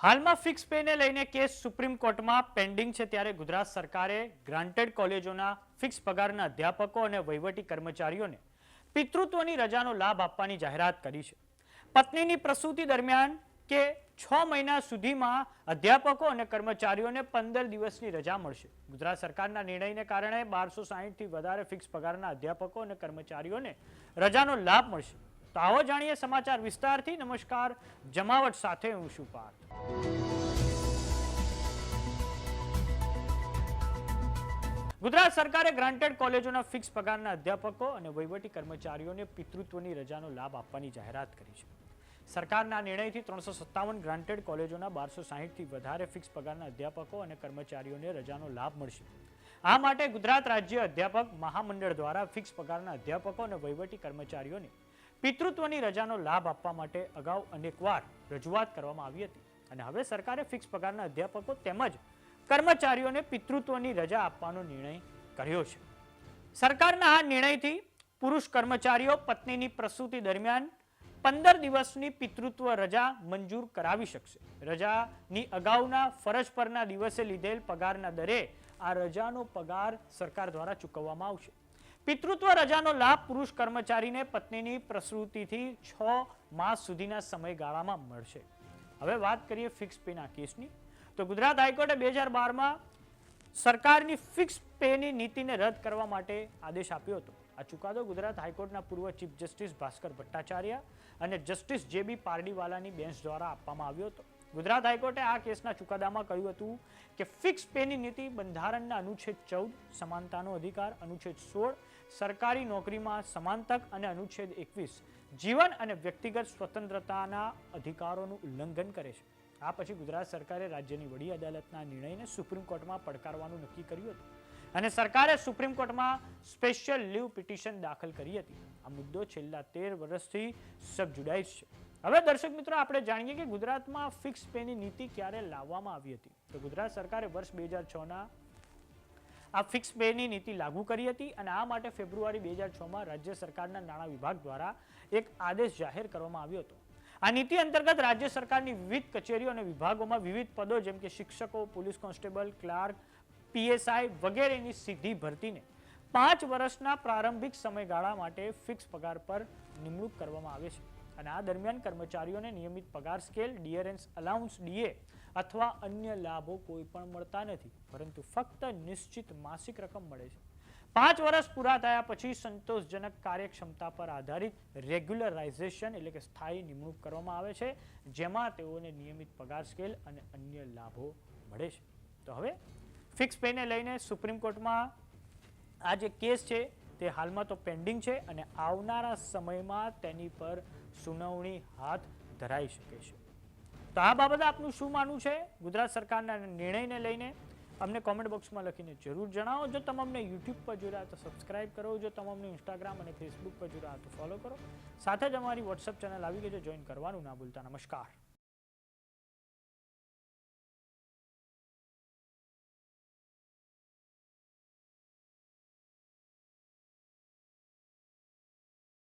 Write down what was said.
હાલમાં ફિક્સ પેને લઈને case supreme કોર્ટમાં પેન્ડિંગ છે ત્યારે ગુજરાત સરકારે ગ્રાન્ટેડ કોલેજોના ફિક્સ પગારના અધ્યાપકો અને વહીવટી કર્મચારીઓને પિતૃત્વની રજાનો લાભ આપવાની જાહેરાત કરી છે. પત્નીની પ્રસૂતિ દરમિયાન કે છ મહિના સુધીમાં અધ્યાપકો અને કર્મચારીઓને પંદર દિવસની રજા મળશે. ગુજરાત સરકારના નિર્ણયને કારણે બારસો સાહીઠથી વધારે ફિક્સ પગારના અધ્યાપકો અને કર્મચારીઓને રજાનો લાભ મળશે. તો આવો જાણીએ સમાચાર વિસ્તારથી. નમસ્કાર, જમાવટ સાથે હું છું પાર્થ. ગુજરાત સરકારે ગ્રાન્ટેડ કોલેજોના ફિક્સ પગારના અધ્યાપકો અને વહીવટી કર્મચારીઓને પિતૃત્વની રજાનો લાભ આપવાની જાહેરાત કરી છે. સરકારના નિર્ણયથી ત્રણસો સત્તાવન ગ્રાન્ટેડ કોલેજોના બારસો સાહીઠથી વધારે ફિક્સ પગારના અધ્યાપકો અને કર્મચારીઓને રજાનો લાભ મળશે. આ માટે ગુજરાત રાજ્ય અધ્યાપક મહામંડળ દ્વારા ફિક્સ પગારના અધ્યાપકો અને વહીવટી કર્મચારીઓને પિતૃત્વની રજાનો લાભ આપવા માટે અગાઉ અનેકવાર રજૂઆત કરવામાં આવી હતી. અને હવે સરકારે ફિક્સ પગારના અધ્યાપકો તેમજ કર્મચારીઓને પિતૃત્વની રજા આપવાનો નિર્ણય કર્યો છે. સરકારના આ નિર્ણયથી પુરુષ કર્મચારીઓ પત્નીની પ્રસૂતિ દરમિયાન પંદર દિવસની પિતૃત્વ રજા મંજૂર કરાવી શકશે. રજાની અગાઉના ફરજ પરના દિવસે લીધેલ પગારના દરે આ રજાનો પગાર સરકાર દ્વારા ચૂકવવામાં આવશે. પિતૃત્વ રજાનો લાભ પુરુષ કર્મચારીને પત્નીની પ્રસૂતિથી છ માસ સુધીના સમયગાળામાં મળશે. હવે વાત કરીએ ફિક્સ પેના કેસની. તો ગુજરાત હાઈકોર્ટે બે હજાર બારમાં સરકારની ફિક્સ પેની નીતિને રદ કરવા માટે આદેશ આપ્યો હતો. આ ચુકાદો ગુજરાત હાઈકોર્ટના પૂર્વ ચીફ જસ્ટિસ ભાસ્કર ભટ્ટાચાર્ય અને જસ્ટિસ જે બી પારડીવાલાની બેન્ચ દ્વારા આપવામાં આવ્યો હતો. ગુજરાત હાઈકોર્ટે આ કેસના ચુકાદામાં કહ્યું હતું કે ફિક્સ પેની નીતિ બંધારણના અનુચ્છેદ ચૌદ, સમાનતાનો અધિકાર, અનુચ્છેદ સોળ, સરકારી નોકરીમાં સમાન તક અને અનુચ્છેદ એકવીસ જીવન અને વ્યક્તિગત સ્વતંત્રતાના અધિકારોનું ઉલ્લંઘન કરે છે. આ પછી ગુજરાત સરકારે રાજ્યની વડી અદાલતના નિર્ણયને સુપ્રીમ કોર્ટમાં પડકારવાનું નક્કી કર્યું હતું અને સરકારે સુપ્રીમ કોર્ટમાં સ્પેશિયલ લીવ પિટિશન દાખલ કરી હતી. આ મુદ્દો છેલ્લા તેર વર્ષથી સબજુડાઇઝ છે. હવે દર્શક મિત્રો, આપણે જાણીએ કે ગુજરાતમાં ફિક્સ પેની નીતિ ક્યારે લાવવામાં આવી હતી? તો ગુજરાત સરકારે વર્ષ બે હજાર આ ફિક્સ પેની નીતિ લાગુ કરી હતી અને આ માટે ફેબ્રુઆરી બે હજાર છમાં રાજ્ય સરકારના નાણાં વિભાગ દ્વારા એક આદેશ જાહેર કરવામાં આવ્યો હતો. આ નીતિ અંતર્ગત રાજ્ય સરકારની વિવિધ કચેરીઓ અને વિભાગોમાં વિવિધ પદો, જેમ કે શિક્ષકો, પોલીસ કોન્સ્ટેબલ, ક્લાર્ક, પીએસઆઈ વગેરેની સીધી ભરતીને પાંચ વર્ષના પ્રારંભિક સમયગાળા માટે ફિક્સ પગાર પર નિમણૂક કરવામાં આવે છે. અને આ દરમિયાન કર્મચારીઓને નિયમિત પગાર સ્કેલ, ડિયરન્સ અલાઉન્સ, ડીએ અથવા અન્ય લાભો કોઈ પણ મળતા નથી. પરંતુ ફક્ત નિશ્ચિત માસિક રકમ મળે છે. પાંચ વર્ષ પૂરા થયા પછી સંતોષજનક કાર્યક્ષમતા પર આધારિત રેગ્યુલરાઇઝેશન એટલે કે સ્થાયી નિમણૂક કરવામાં આવે છે, જેમાં તેઓને નિયમિત પગાર સ્કેલ અને અન્ય લાભો મળે છે. તો હવે ફિક્સ પેને લઈને સુપ્રીમ કોર્ટમાં આ જે કેસ છે તે હાલમાં તો પેન્ડિંગ છે અને આવનારા સમયમાં તેની પર સુનાવણી હાથ ધરાઈ શકે છે. તો આ બાબતે આપનું શું માનવું છે? ગુજરાત સરકારના નિર્ણયને લઈને અમને કોમેન્ટ બોક્સમાં લખીને જરૂર જણાવો. જો તમને યુટ્યુબ પર જોઈ રહ્યા તો સબસ્ક્રાઇબ કરો. જો તમને ઇન્સ્ટાગ્રામ અને ફેસબુક પર જોઈ રહ્યા તો ફોલો કરો. સાથે જ અમારી વોટ્સઅપ ચેનલ આવી ગઈ છે. જોઈન કરવાનું ના ભૂલતા. નમસ્કાર.